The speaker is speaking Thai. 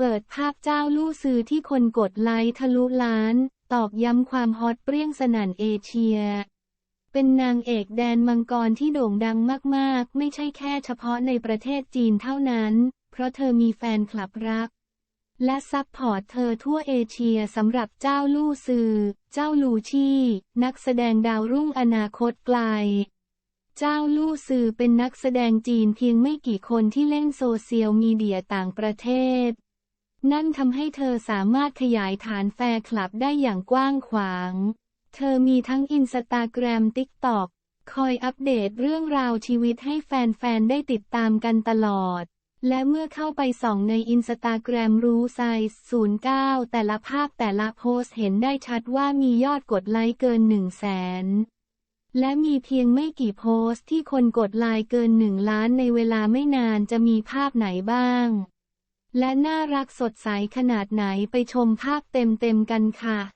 เปิดภาพเจ้าลู่ซือที่คนกดไลค์ทะลุล้าน ตอกย้ำความฮอตเปรี้ยงสนั่นเอเชีย เป็นนางเอกแดนมังกรที่โด่งดังมากๆ ไม่ใช่แค่เฉพาะในประเทศจีนเท่านั้น เพราะเธอมีแฟนคลับรัก และซัพพอร์ตเธอทั่วเอเชียสำหรับเจ้าลู่ซือ เจ้าลูชี่ นักแสดงดาวรุ่งอนาคตไกลเจ้าลู่ซือเป็นนักแสดงจีนเพียงไม่กี่คนที่เล่นโซเชียลมีเดียต่างประเทศ นั่นทำให้เธอสามารถขยายฐานแฟนคลับได้อย่างกว้างขวาง เธอมีทั้งอินสตาแกรมติ๊กต็อกคอยอัปเดตเรื่องราวชีวิตให้แฟนๆ ได้ติดตามกันตลอด และเมื่อเข้าไปส่องในอินสตาแกรมรู้ไซส์09 แต่ละภาพแต่ละโพสเห็นได้ชัดว่ามียอดกดไลค์เกิน 1 0 0 0 0แสนและมีเพียงไม่กี่โพสต์ที่คนกดไลค์เกิน 1 ล้านในเวลาไม่นานจะมีภาพไหนบ้าง และน่ารักสดใสขนาดไหนไปชมภาพเต็มๆกันค่ะ